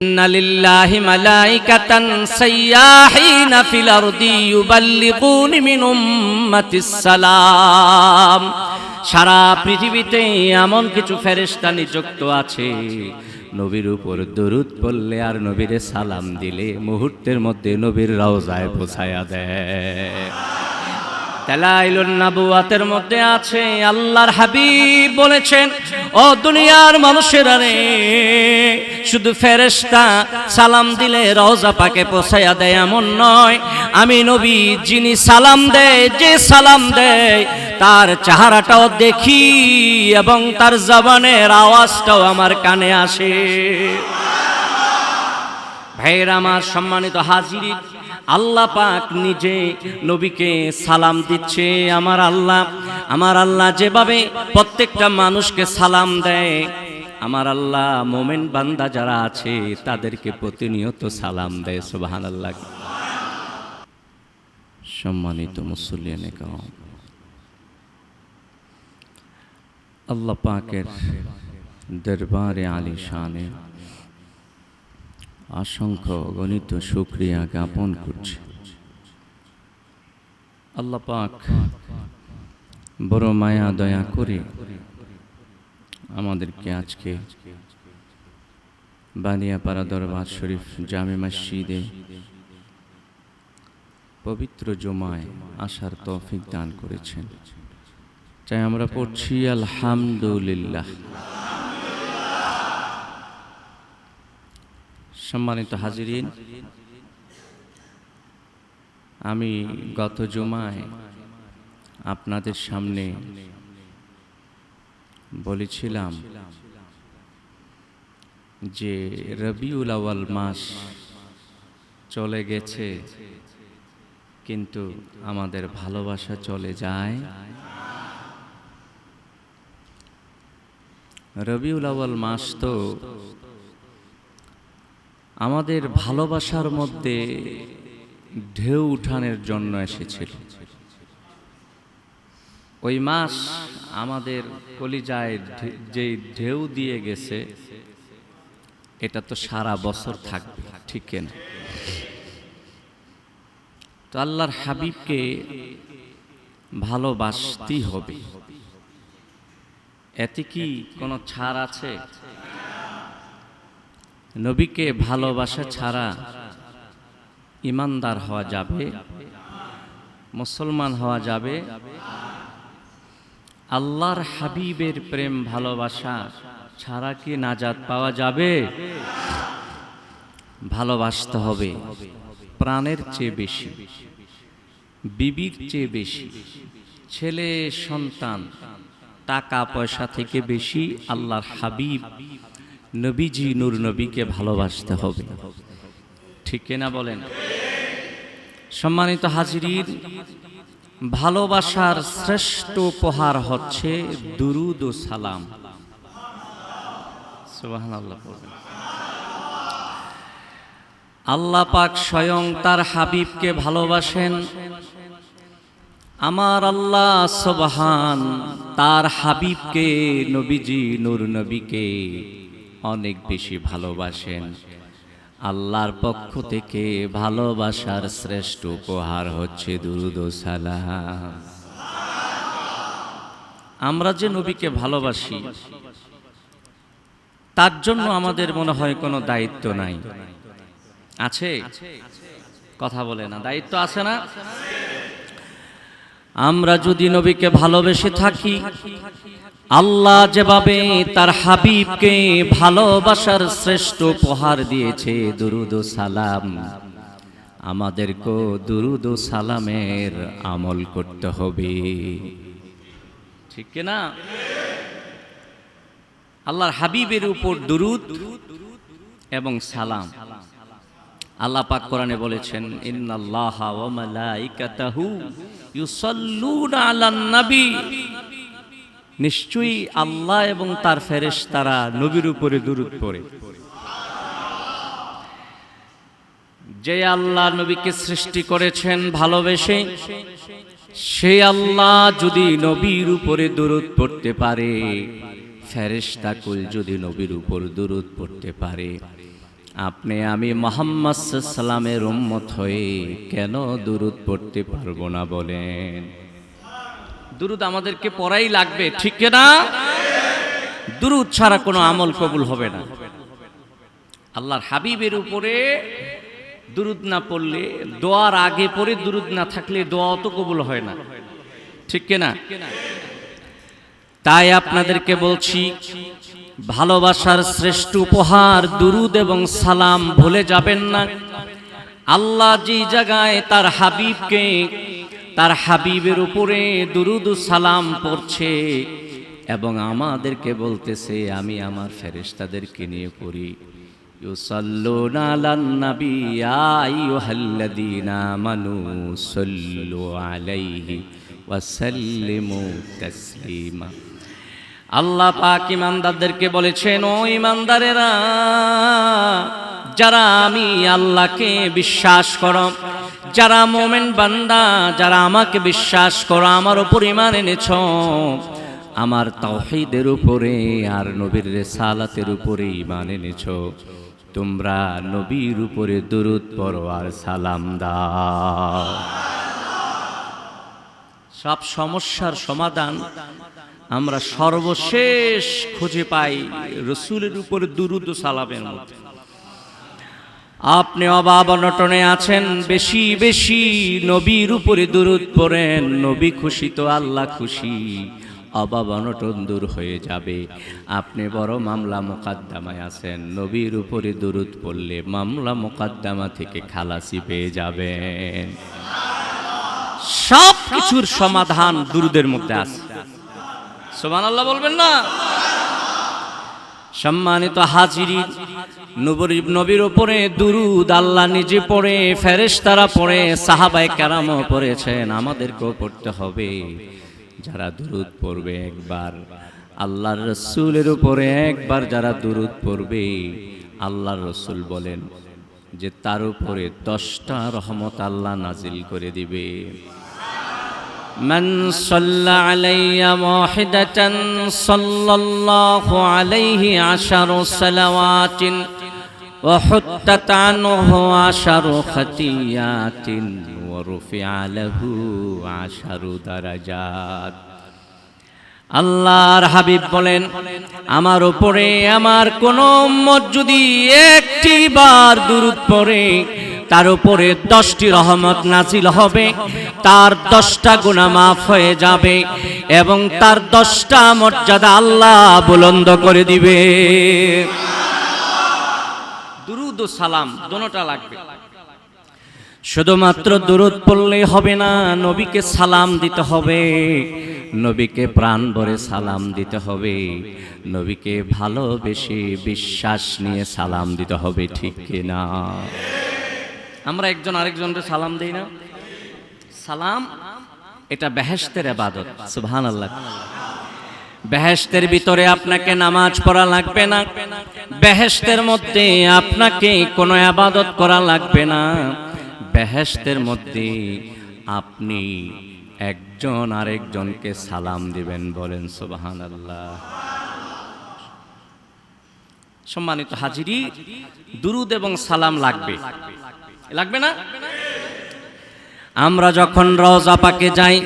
إن لله ملائكة سياحين في الأرض يبلغون من أمة السلام সারা পৃথিবীতে এমন কিছু ফেরেশতা নিযুক্ত আছে নবীর উপর দরুদ পড়লে আর নবীরে সালাম দিলে মুহূর্তের মধ্যে নবীর রওজায় পৌঁছায়া দেয় তালাইলুন নাবুয়াতের মধ্যে আছে আল্লাহর হাবিব বলেছেন, ও দুনিয়ার মানুষেরা রে, শুধু ফেরেশতা সালাম দিলে রওজা পাকে পৌঁছায়া দেয় এমন নয়। আমি নবী যিনি সালাম দেয়, যে সালাম দেয়, তার চেহারাটাও দেখি এবং তার জবানের আওয়াজটাও আমার কানে আসে। ভাইয়ের আমার সম্মানিত হাজিরি, আল্লাহ পাক নিজে নবীকে সালাম দিচ্ছে, আমার আল্লাহ আমার আল্লাহ যেভাবে প্রত্যেকটা মানুষকে সালাম দেয়, আমার আল্লাহ মোমেন বান্দা যারা আছে তাদেরকে প্রতিনিয়ত সালাম দেয় সুবাহান আল্লাহ সম্মানিত মুসল্লিয়ানে কাম আল্লাহ পাকের দরবারে আলী শানে অসংখ্য গণিত শুক্রিয়া জ্ঞাপন করছি। আল্লাহ পাক বড় মায়া দয়া করে আমাদেরকে আজকে বানিয়াপাড়া দরবার শরীফ জামে মসজিদে পবিত্র জমায় আসার তৌফিক দান করেছেন। চাই আমরা পড়ছি আলহামদুলিল্লাহ। সম্মানিত হাজিরিন, আমি গত জুমায় আপনাদের সামনে বলেছিলাম যে রবিউল আওয়াল মাস চলে গেছে, কিন্তু আমাদের ভালোবাসা চলে যায়। রবিউল আওয়াল মাস তো আমাদের ভালোবাসার মধ্যে ঢেউ উঠানের জন্য এসেছিল। ওই মাস আমাদের কলিজায় যে ঢেউ দিয়ে গেছে, এটা তো সারা বছর থাকবে, ঠিক না তো আল্লাহর হাবিবকে ভালোবাসতেই হবে। এতে কি কোনো ছাড় আছে? নবীকে ভালোবাসা ছাড়া ইমানদার হওয়া যাবে? মুসলমান হওয়া যাবে? আল্লাহর হাবিবের প্রেম ভালোবাসা ছাড়া কি নাজাত পাওয়া যাবে? ভালোবাসতে হবে। প্রাণের চেয়ে বেশি, বিবির চেয়ে বেশি, ছেলে, সন্তান টাকা পয়সা থেকে বেশি আল্লাহর হাবিব নবীজি নূর নবীকে ভালোবাসতে হবে। ঠিক না বলেন? সম্মানিত হাজিরির ভালোবাসার শ্রেষ্ঠ উপহার হচ্ছে দুরুদ ও সালাম। আল্লাহ পাক স্বয়ং তার হাবিবকে ভালোবাসেন। আমার আল্লাহ সুবহান তার হাবিবকে, নবীজি নূর নবীকে অনেক বেশি ভালোবাসেন। আল্লাহর পক্ষ থেকে ভালোবাসার শ্রেষ্ঠ উপহার হচ্ছে দুরুদ সালাম। আমরা যে নবীকে ভালোবাসি, তার জন্য আমাদের মনে হয় কোনো দায়িত্ব নাই। আছে? কথা বলে না। দায়িত্ব আছে না? আমরা যদি নবীকে ভালোবেসে থাকি আল্লাহ যেভাবে তার হাবিবকে ভালোবাসার শ্রেষ্ঠ উপহার দিয়েছে, দুরুদ সালাম। আমাদেরকেও দুরুদ সালামের আমল করতে হবে। ঠিক না? আল্লাহর হাবিবের উপর দুরুদ এবং সালাম। আল্লাহ পাক কোরআনে বলেছেন, ইন্নাল্লাহা ওয়া মালাইকাতাহু ইউসাল্লুনা আলান নবী নিশ্চয়ই আল্লাহ এবং তার ফেরেশতারা নবীর উপরে দুরূদ পড়ে। যে আল্লাহ নবীকে সৃষ্টি করেছেন ভালোবেসে সেই আল্লাহ যদি নবীর উপরে দুরূদ পড়তে পারে, ফেরেশতা কুল যদি নবীর উপর দুরূদ পড়তে পারে, আপনি আমি মোহাম্মদ সাল্লামের উম্মত হয়ে কেন দুরুদ পড়তে পারব না বলেন? দুরুদ আমাদেরকে পড়াই লাগবে, ঠিক না দুরুদ ছাড়া কোনো আমল কবুল হবে না। আল্লাহর হাবিবের উপরে দুরুদ না পড়লে, দোয়ার আগে পরে দুরুদ না থাকলে দোয়া তো কবুল হয় না। ঠিক না তাই আপনাদেরকে বলছি, ভালোবাসার শ্রেষ্ঠ উপহার দুরুদ এবং সালাম ভুলে যাবেন না। আল্লাহ যে জায়গায় তার হাবিবকে তার হাবিবের উপরে দুরুদ ও সালাম পড়ছে এবং আমাদেরকে বলতেছে আমি আমার ফেরেশতাদেরকে নিয়ে পড়ি يصلون على النبي يا أيها الذين آمنوا صلوا عليه وسلموا تسليما আল্লাহ পাক ইমানদারদেরকে বলেছেন ও ইমানদারেরা যারা আমি আল্লাহকে বিশ্বাস করো যারা মোমেন বান্দা, যারা আমাকে বিশ্বাস করো, আমার উপর ইমান এনেছ, আমার তাওহীদের উপরে আর নবীর রেসালাতের উপরে ইমান এনেছ। তোমরা নবীর উপরে দুরুদ পড়ো আর সালাম দাও। সব সমস্যার সমাধান আমরা সর্বশেষ খুঁজে পাই রসুলের উপরে দুরুদ সালামের মধ্যে। আপনি অভাব অনটনে আছেন, বেশি বেশি নবীর উপরে দুরুদ পড়েন, নবী খুশি তো আল্লাহ খুশি অভাব অনটন দূর হয়ে যাবে। আপনি বড় মামলা মোকদ্দমায় আছেন, নবীর উপরে দুরুদ পড়লে মামলা মোকদ্দমা থেকে খালাসি পেয়ে যাবেন। সব কিছুর সমাধান দুরুদের মধ্যে আছে। সোমান আল্লাহ বলবেন না? সম্মানিত হাজিরি নবীর নবীর ওপরে দুরুদ আল্লাহ নিজে পড়ে ফেরেশ তারা পড়ে, সাহাবায়ে কেরামও পড়েছেন, আমাদেরকেও পড়তে হবে। যারা দুরুদ পড়বে একবার, আল্লাহর রসুলের উপরে একবার যারা দুরুদ পড়বে, আল্লাহর রসুল বলেন যে তার উপরে দশটা রহমত আল্লাহ নাজিল করে দিবে। من صلى علي واحدة صلى الله عليه عشر صلوات وحطت عنه عشر خطيات ورفع له عشر درجات আল্লাহর হাবিব বলেন আমার উপরে আমার কোন উম্মত যদি একটি বার দূরত পড়ে তার উপরে দশটি রহমত নাজিল হবে, তার দশটা গুণা মাফ হয়ে যাবে এবং তার দশটা মর্যাদা আল্লাহ বুলন্দ করে দিবে। দুরুদ সালাম দোনোটা লাগবে। শুধুমাত্র দূরত পড়লেই হবে না, নবীকে সালাম দিতে হবে, নবীকে প্রাণ ভরে সালাম দিতে হবে, নবীকে ভালোবেসে বিশ্বাস নিয়ে সালাম দিতে হবে, ঠিক কিনা? আমরা একজন আরেকজনকে সালাম দেই না। সালাম, এটা বেহেস্তের আবাদত সুবহান আল্লাহ বেহেস্তের ভিতরে আপনাকে নামাজ পড়া লাগবে না। বেহেস্তের মধ্যে আপনাকে কোনো আবাদত করা লাগবে না। বেহেস্তের মধ্যে আপনি একজন আরেকজনকে সালাম দিবেন বলেন সুবাহান আল্লাহ সম্মানিত হাজিরি, দুরুদ এবং সালাম লাগবে। লাগবে না? আমরা যখন রওজা পাকে যাই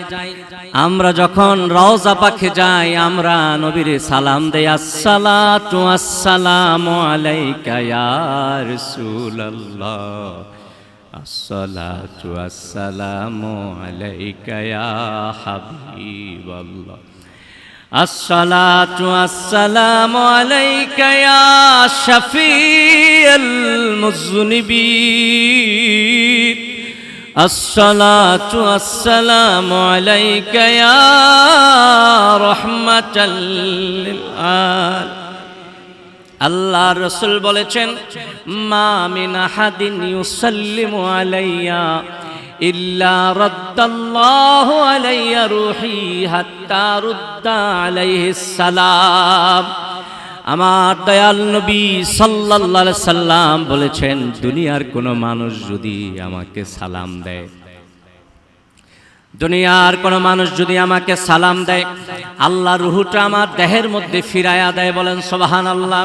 আমরা যখন রওজা পাকে যাই আমরা নবীর সালাম দেই আসসালাতু আসসালামু আলাইকা ইয়া রাসূলুল্লাহ। আসসালাতু আসসালামু আলাইকা ইয়া হাবিবাল্লাহ। আসসালাতু আসসালামু আলাইকা ইয়া শাফিউল মুযনিবিন الصلاة والسلام عليك يا رحمة للعالمين আল্লাহ রসুল বলেছেন মা মিন আহাদিন ইউসাল্লিমু আলাইয়া ইল্লা হাত্তা রুদ্দা আলাইহিস সালাম আমার দয়াল নবী সাল্লাল্লাহু সাল্লাম বলেছেন, দুনিয়ার কোনো মানুষ যদি আমাকে সালাম দেয়, দুনিয়ার কোনো মানুষ যদি আমাকে সালাম দেয়, আল্লাহ রুহুটা আমার দেহের মধ্যে ফিরায়া দেয় বলেন সোবাহান আল্লাহ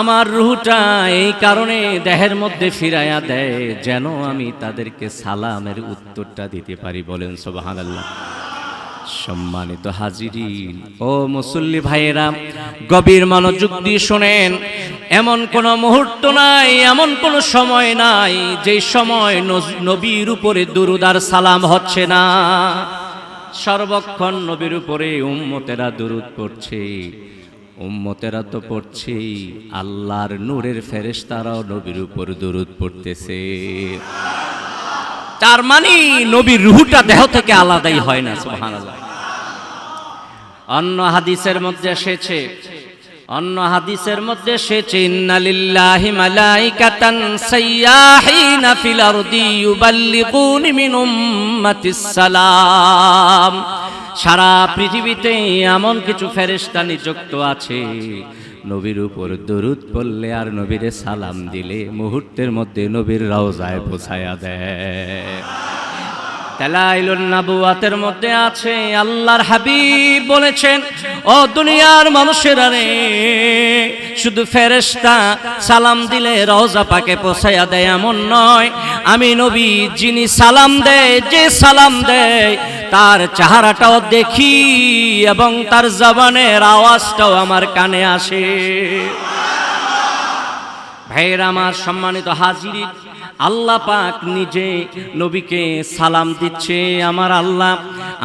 আমার রুহটা এই কারণে দেহের মধ্যে ফিরাইয়া দেয়, যেন আমি তাদেরকে সালামের উত্তরটা দিতে পারি। বলেন, সুবহানাল্লাহ। সম্মানিত হাজিরিন, ও মুসল্লি ভাইয়েরা, গভীর মনোযোগ দিয়ে শোনেন, এমন কোন মুহূর্ত নাই, এমন কোন সময় নাই, যে সময় নবীর উপরে দুরুদার সালাম হচ্ছে না। সর্বক্ষণ নবীর উপরে উম্মতেরা দুরুদ পড়ছে। উম্মতেরা তো পড়ছেই। আল্লাহর নূরের ফেরেশতারাও নবীর উপর দুরুদ পড়তেছে। তার মানে নবীর রুহুটা দেহ থেকে আলাদাই হয় না অন্য হাদিসের মধ্যে এসেছে, অন্য হাদিসের মধ্যে এসেছে, ইন্নালিল্লাহি মিন সারা পৃথিবীতে এমন কিছু ফেরেশতা নিযুক্ত আছে। নবীর উপর দরুদ পড়লে আর নবীরে সালাম দিলে মুহূর্তের মধ্যে নবীর রওজায় পৌঁছায়া দেয়। তালাইলুন নাবুয়াতের মধ্যে আছে, আল্লাহর হাবিব বলেছেন, ও দুনিয়ার মানুষেরা রে, শুধু ফেরেশতা সালাম দিলে রওজা পাকে পৌঁছাইয়া দেয় এমন নয়। আমি নবী, যিনি সালাম দেয়, যে সালাম দেয় তার চেহারাটাও দেখি এবং তার জবানের আওয়াজটাও আমার কানে আসে। ভাইয়ের, আমার সম্মানিত হাজিরি, আল্লাহ পাক নিজে নবীকে সালাম দিচ্ছে। আমার আল্লাহ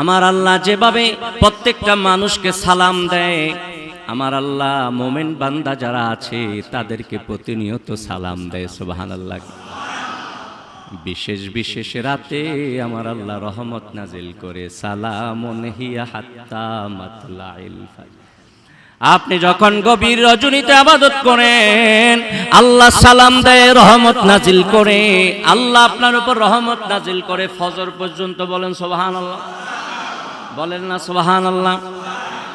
আমার আল্লাহ যেভাবে প্রত্যেকটা মানুষকে সালাম দেয়, আমার আল্লাহ মোমেন বান্দা যারা আছে তাদেরকে প্রতিনিয়ত সালাম দেয় সুবাহান আল্লাহ বিশেষ বিশেষ রাতে আমার আল্লাহ রহমত নাজিল করে ফাজর। আপনি যখন গভীর রজনীতে আবাদত করেন, আল্লাহ সালাম দেয়, রহমত নাজিল করে। আল্লাহ আপনার উপর রহমত নাজিল করে। ফজর পর্যন্ত বলেন সোবাহান আল্লাহ বলেন না সোবাহান আল্লাহ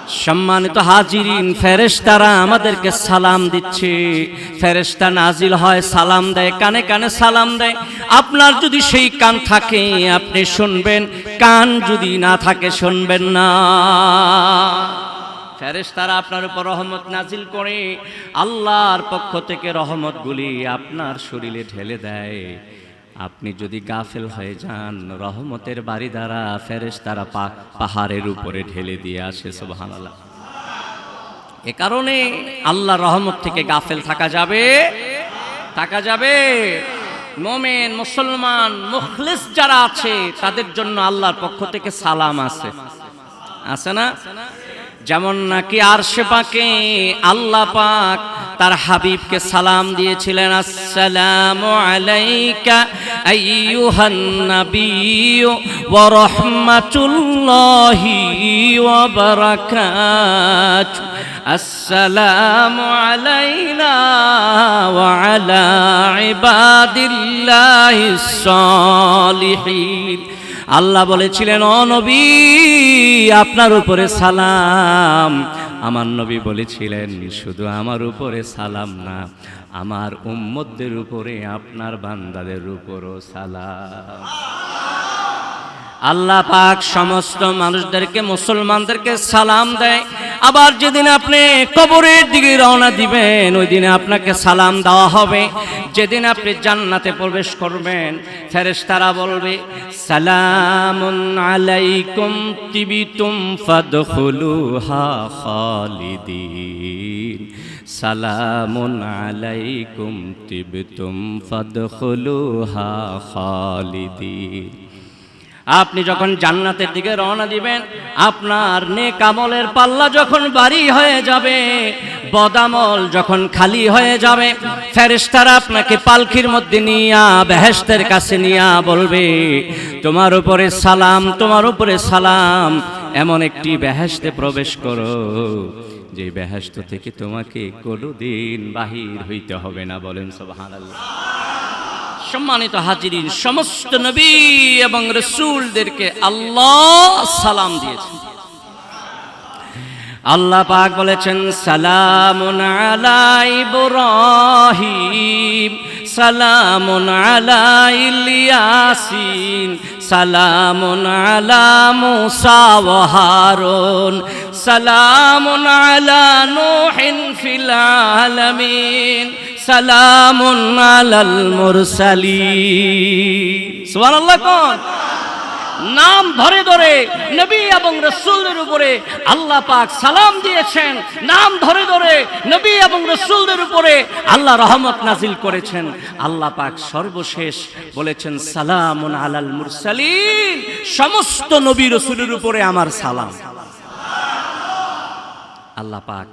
সম্মানিত হাজিরিন, ফেরেশতারা আমাদেরকে সালাম দিচ্ছে। ফেরেশতা নাজিল হয়, সালাম দেয়, কানে কানে সালাম দেয়। আপনার যদি সেই কান থাকে, আপনি শুনবেন। কান যদি না থাকে, শুনবেন না। ফেরেশতারা আপনার উপর রহমত নাজিল করে, আল্লাহর পক্ষ থেকে রহমতগুলি আপনার শরীরে ঢেলে দেয়। আপনি যদি গাফেল হয়ে যান, রহমতের বাড়ি দ্বারা ফেরেশতারা পা- পাহাড়ের উপরে ঢেলে দিয়ে আসে, সুবহানাল্লাহ। এ কারণে আল্লাহ রহমত থেকে গাফেল থাকা যাবে? থাকা যাবে? মোমেন, মুসলমান, মুখলিস যারা আছে, তাদের জন্য আল্লাহর পক্ষ থেকে সালাম আছে। আছে না? যেমন নাকি আরশে পাকে আল্লাহ পাক তার হাবিবকে সালাম দিয়েছিলেন, আসসালামু আলাইকা আইয়ুহান নাবিয়্যু ওয়া রাহমাতুল্লাহি ওয়া বারাকাতুহু আসসালামু আলাইনা ওয়া আলা ইবাদিল্লাহিস সালিহিন আল্লাহ বলেছিলেন, ও নবী, আপনার উপরে সালাম। আমার নবী বলেছিলেন, শুধু আমার উপরে সালাম না, আমার উম্মতদের উপরে, আপনার বান্দাদের উপরও সালাম। আল্লাহ পাক সমস্ত মানুষদেরকে, মুসলমানদেরকে সালাম দেয়। আবার যেদিন আপনি কবরের দিকে রওনা দিবেন, ওই দিনে আপনাকে সালাম দেওয়া হবে। যেদিন আপনি জান্নাতে প্রবেশ করবেন, ফেরেশতারা বলবে সালাম আলাইকুম তিবিতুম ফাদখুলুহা খালিদিন। সালামুন আলাইকুম তিবিতুম ফাদখুলুহা খালিদিন। আপনি যখন জান্নাতের দিকে রওনা দিবেন, আপনার নেক আমলের পাল্লা যখন বাড়ি হয়ে যাবে, বদামল যখন খালি হয়ে যাবে, ফেরেশতারা আপনাকে পালখির মধ্যে নিয়া বেহেস্তের কাছে নিয়া বলবে, তোমার উপরে সালাম, তোমার উপরে সালাম, এমন একটি বেহেস্তে প্রবেশ করো। যে বেহেস্ত থেকে তোমাকে কোনোদিন বাহির হইতে হবে না। বলেন, সুবহানাল্লাহ। সম্মানিত হাজিরিন, সমস্ত নবী এবং রসুলদেরকে আল্লাহ সালাম দিয়েছেন। আল্লাহ পাক বলেছেন, সালামুন আলা ইব্রাহিম। সালামুন আলা ইলিয়াসিন সালামুন আলা মুসা ওয়া হারুন সালামুন আলা নূহিন ফিল আলামিন সালামুন আলাল মুরসালিন সুবহানাল্লাহ কোন নাম ধরে ধরে নবী এবং রসুলদের উপরে আল্লাহ পাক সালাম দিয়েছেন। নাম ধরে ধরে নবী এবং রসুলদের উপরে আল্লাহ রহমত নাজিল করেছেন। আল্লাহ পাক সর্বশেষ বলেছেন, সালামুন আলাল মুরসালিন। সমস্ত নবী রসুলের উপরে আমার সালাম। আল্লাহ পাক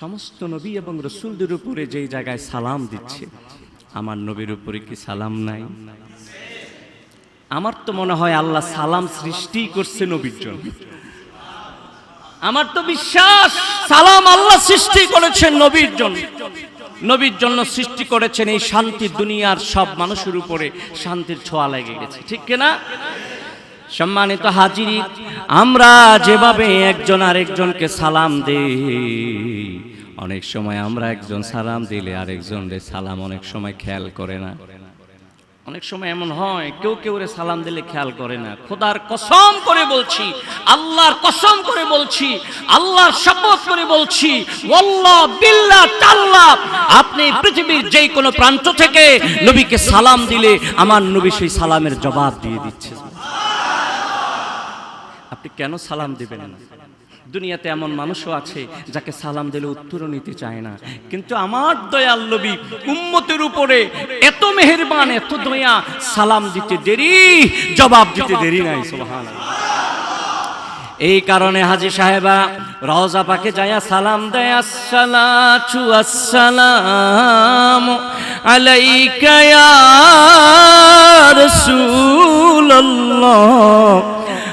সমস্ত নবী এবং রসুলদের উপরে যেই জায়গায় সালাম দিচ্ছে, আমার নবীর উপরে কি সালাম নাই? আমার তো মনে হয় আল্লাহ সালাম সৃষ্টি করছে নবীর জন্য। আমার তো বিশ্বাস, সালাম আল্লাহ সৃষ্টি করেছেন নবীর জন্য। নবীর জন্য সৃষ্টি করেছেন এই শান্তি দুনিয়ার সব মানুষের উপরে শান্তির ছোঁয়া লেগে গেছে। ঠিক কিনা সম্মানিত হাজিরি, আমরা যেভাবে একজন আরেকজনকে সালাম দেই, অনেক সময় আমরা একজন সালাম দিলে আরেকজন সালাম অনেক সময় খেয়াল করে না। অনেক সময় এমন হয়, কেউ কেউ রে সালাম দিলে খেয়াল করে না। খোদার কসম করে বলছি, আল্লাহর কসম করে বলছি, আল্লাহর শপথ করে বলছি, ওয়াল্লাহ বিল্লাহ তাল্লাহ আপনি পৃথিবীর যেই কোনো প্রান্ত থেকে নবীকে সালাম দিলে আমার নবী সেই সালামের জবাব দিয়ে দিচ্ছে। আপনি কেন সালাম দিবেন না? দুনিয়াতে এমন মানুষও আছে যাকে সালাম দিলে উত্তরও নিতে চায় না। কিন্তু আমার দয়াল নবী উম্মতের উপরে এত মেহেরবান, এত দয়া, সালাম দিতে দেরি, জবাব দিতে দেরি নাই সুবহান এই কারণে হাজি সাহেবা, রওজা পাকে যায়া সালাম দেয়, আসসালাতু আসসালাম আলাইকা ইয়া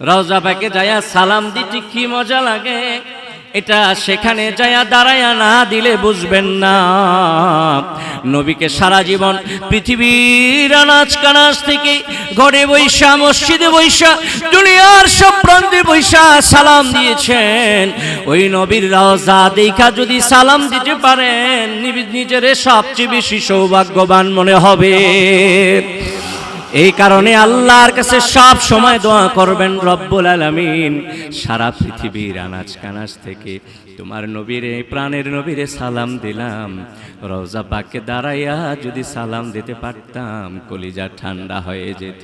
রওজা পাকে যায়া সালাম দিতে কি মজা লাগে? এটা সেখানে যায়া দাঁড়ায়া না দিলে বুঝবেন না। নবীকে সারা জীবন পৃথিবীর আনাজ কানাজ থেকে ঘরে বৈশা, মসজিদে বৈশা, দুনিয়ার সব প্রান্তে বৈশা সালাম দিয়েছেন। ওই নবীর রাজা দেখা যদি সালাম দিতে পারেন নিজ- নিজের সবচেয়ে বেশি সৌভাগ্যবান মনে হবে। এই কারণে আল্লাহর কাছে সব সময় দোয়া করবেন, রব্বুল আলামিন, সারা পৃথিবীর আনাজ কানাজ থেকে তোমার নবীরে প্রাণের নবীরে সালাম দিলাম। রওজা পাকে দাঁড়াইয়া যদি সালাম দিতে পারতাম, কলিজা ঠান্ডা হয়ে যেত।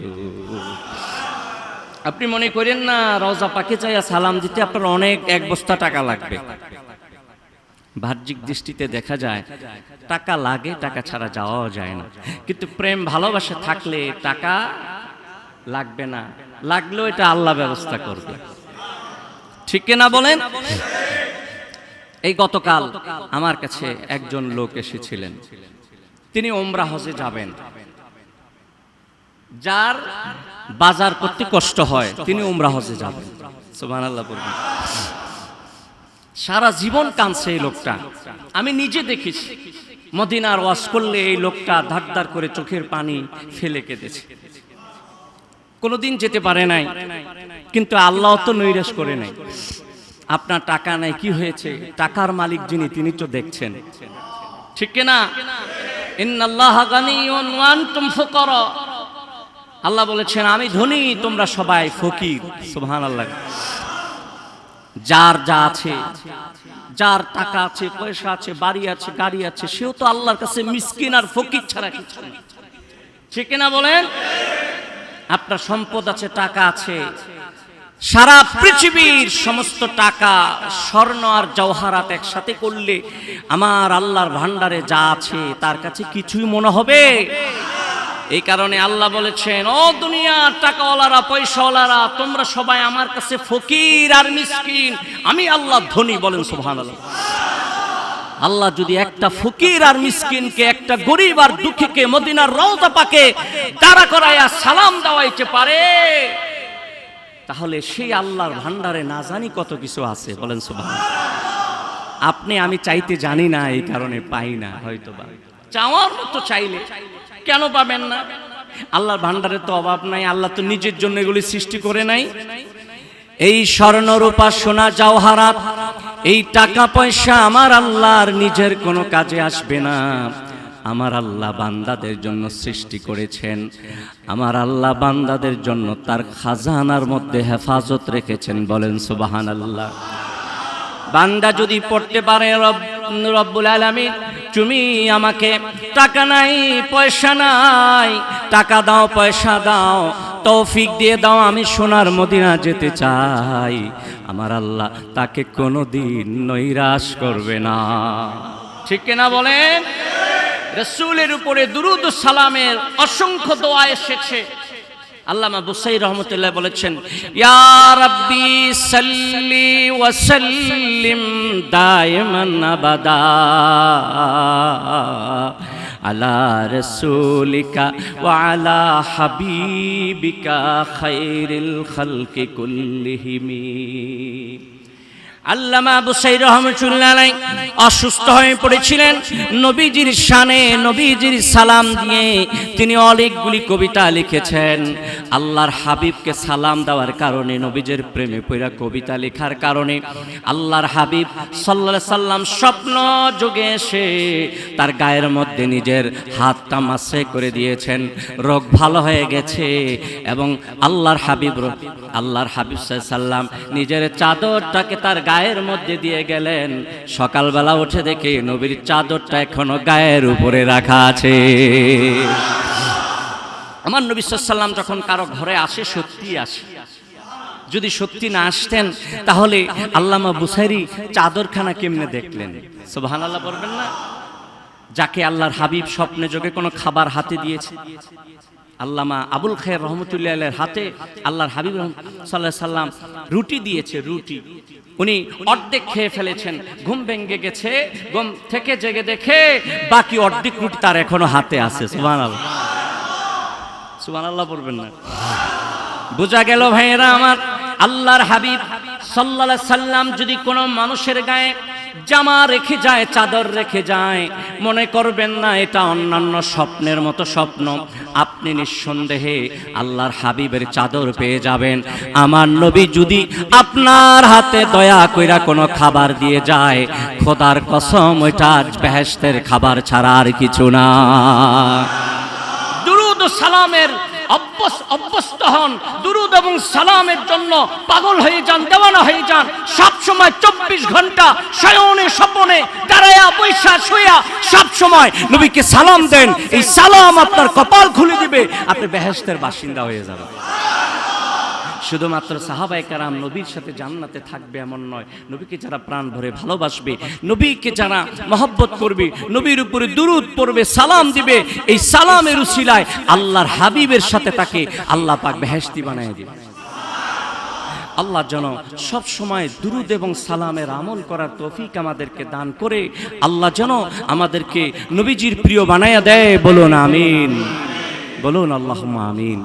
আপনি মনে করেন না, রওজা পাকে চাইয়া সালাম দিতে আপনার অনেক এক বস্তা টাকা লাগবে। বাহ্যিক দৃষ্টিতে দেখা যায়, টাকা লাগে, টাকা ছাড়া যাওয়াও যায় না। কিন্তু প্রেম ভালোবাসা থাকলে টাকা লাগবে না, লাগলেও এটা আল্লাহ ব্যবস্থা করবে। ঠিক না বলেন? এই গতকাল আমার কাছে একজন লোক এসেছিলেন। তিনি ওমরা হজে যাবেন। যার বাজার করতে কষ্ট হয়, তিনি উমরা হজে যাবেন। সুবহানাল্লাহ বলবেন। সারা জীবন কাঁদছে এই লোকটা। আমি নিজে দেখেছি। মদিনার ওয়াজ করলে এই লোকটা ধার করে চোখের পানি ফেলে কেঁদেছে। কোনোদিন যেতে পারে নাই, কিন্তু আল্লাহ তো নৈরাশ করে নাই। আপনার টাকা নাই, কি হয়েছে? টাকার মালিক যিনি, তিনি তো দেখছেন। ঠিক কিনা আল্লাহ বলেছেন, আমি ধনী, তোমরা সবাই ফকির। সুবহানাল্লাহ। যার যা আছে, যার টাকা আছে, পয়সা আছে, বাড়ি আছে, গাড়ি আছে, সেও তো আল্লাহর কাছে মিসকিন আর ফকির ছাড়া কিছু না ঠিক না বলেন? আপনার সম্পদ আছে, টাকা আছে। সারা পৃথিবীর সমস্ত টাকা, স্বর্ণ আর জওহারাত একসাথে করলে আমার আল্লাহর ভান্ডারে যা আছে, তার কাছে কিছুই মনে হবে। এই কারণে আল্লাহ বলেছেন, ও দুনিয়ার টাকাওয়ালারা, পয়সাওয়ালারা, তোমরা সবাই আমার কাছে ফকির আর মিসকিন। আমি আল্লাহ ধনী বলেন, সুবহানাল্লাহ। আল্লাহ যদি একটা ফকির আর মিসকিনকে, একটা গরিব আর দুঃখীকে, মদিনার রওজা পাকে দাঁড়া করাইয়া সালাম দেওয়াইতে পারে, তাহলে সেই আল্লাহর ভান্ডারে না জানি কত কিছু আছে, বলেন সুবাহ আপনি, আমি চাইতে জানি না, এই কারণে পাই না হয়তো বা চাওয়ার মতো চাইলে কেন পাবেন না? আল্লাহর ভান্ডারে তো অভাব নাই, আল্লাহ তো নিজের জন্য এগুলি সৃষ্টি করে নাই। এই স্বর্ণরূপা সোনা জওহারাত, এই টাকা পয়সা আমার আল্লাহর নিজের কোনো কাজে আসবে না। আমার আল্লাহ বান্দাদের জন্য সৃষ্টি করেছেন। আমার আল্লাহ বান্দাদের জন্য তার খাজানার মধ্যে হেফাজত রেখেছেন বলেন সুবাহান আল্লাহ বান্দা যদি পড়তে পারে রব রব্বুল আলামিন তুমি আমাকে টাকা নাই, পয়সা নাই। টাকা দাও, পয়সা দাও। তৌফিক দিয়ে দাও, আমি সোনার মদিনা যেতে চাই। আমার আল্লাহ তাকে কোনো দিন নৈরাশ করবে না। ঠিক কিনা বলেন? রসুলের উপরে দুরুদ সালামের অসংখ্য দোয়া এসেছে। আল্লামা বুসাই রহমতুল্লাহ বলেছেন, ইয়া রাব্বি সাল্লি ওয়া সাল্লিম দাইমান আবাদা আলা রাসূলিকা ওয়া আলা হাবিবিকা খাইরিল খালকি কুল্লিহিমি। আল্লামা বুসাই রহমতুল্লাহ অসুস্থ হয়ে পড়েছিলেন। নবীজির শানে নবীজির সালাম দিয়ে তিনি অনেকগুলি কবিতা লিখেছেন। আল্লাহর হাবিবকে সালাম দেওয়ার কারণে, নবীজের প্রেমে পড়া কবিতা লেখার কারণে আল্লাহর হাবিব সাল্লাহ সাল্লাম স্বপ্ন যোগে এসে তার গায়ের মধ্যে নিজের হাতটা মাসে করে দিয়েছেন। রোগ ভালো হয়ে গেছে এবং আল্লাহর হাবিব আল্লাহর হাবিব সাল্লাম নিজের চাদরটাকে তার গায়ের মধ্যে দিয়ে গেলেন। সকালবেলা উঠে দেখে নবীর চাদরটা এখনও গায়ের উপরে রাখা আছে। আমার নবী সাল্লাম যখন কারও ঘরে আসে, সত্যি আসে। যদি সত্যি না আসতেন, তাহলে আল্লামা বুসাইরি চাদরখানা কেমনে দেখলেন? সোবাহান আল্লাহ বলবেন না? যাকে আল্লাহর হাবিব স্বপ্নে যোগে কোনো খাবার হাতে দিয়েছে। আল্লামা আবুল খায়ের রহমতুল্লাহ হাতে আল্লাহর হাবিব সাল্লাহ সাল্লাম রুটি দিয়েছে, রুটি। উনি অর্ধেক খেয়ে ফেলেছেন। ঘুম ভেঙে গেছে, ঘুম থেকে জেগে দেখে বাকি অর্ধেক রুটি তার এখনও হাতে আছে সুবান আল্লাহ সুবান আল্লাহ বলবেন না। বোঝা গেল ভাইয়েরা আমার আল্লাহর হাবিব সাল্লা সাল্লাম যদি কোনো মানুষের গায়ে জামা রেখে যায়, চাদর রেখে যায়। মনে করবেন না, এটা অন্যান্য স্বপ্নের মতো স্বপ্ন। আপনি নিঃসন্দেহে আল্লাহর হাবিবের চাদর পেয়ে যাবেন। আমার নবী যদি আপনার হাতে দয়া কইরা কোনো খাবার দিয়ে যায়, খোদার কসম, ওইটা বেহেস্তের খাবার ছাড়া আর কিছু না। দুরুদ সালামের অভ্যস্ত হন দুরুদ এবং সালামের জন্য পাগল হয়ে যান, দেওয়ানা হয়ে যান। সব সময় চব্বিশ ঘণ্টা শয়নে স্বপনে দাঁড়ায়া, বৈশা, শুয়া। সব সময় নবীকে সালাম দেন। এই সালাম আপনার কপাল খুলে দিবে। আপনি বেহেস্তের বাসিন্দা হয়ে যাবেন। শুধুমাত্র সাহাবাই কারাম নবীর সাথে জান্নাতে থাকবে এমন নয়। নবীকে যারা প্রাণ ভরে ভালোবাসবে, নবীকে যারা মহব্বত করবে, নবীর উপরে দুরুদ পড়বে, সালাম দিবে, এই সালামের উসিলায় আল্লাহর হাবিবের সাথে তাকে আল্লাহ পাক বেহেস্তি বানিয়ে দিবে। আল্লাহ যেন সব সময় দুরুদ এবং সালামের আমল করার তৌফিক আমাদেরকে দান করে, আল্লাহ যেন আমাদেরকে নবীজির প্রিয় বানায়া দেয়, বলুন আমিন। বলুন আল্লাহ আমিন।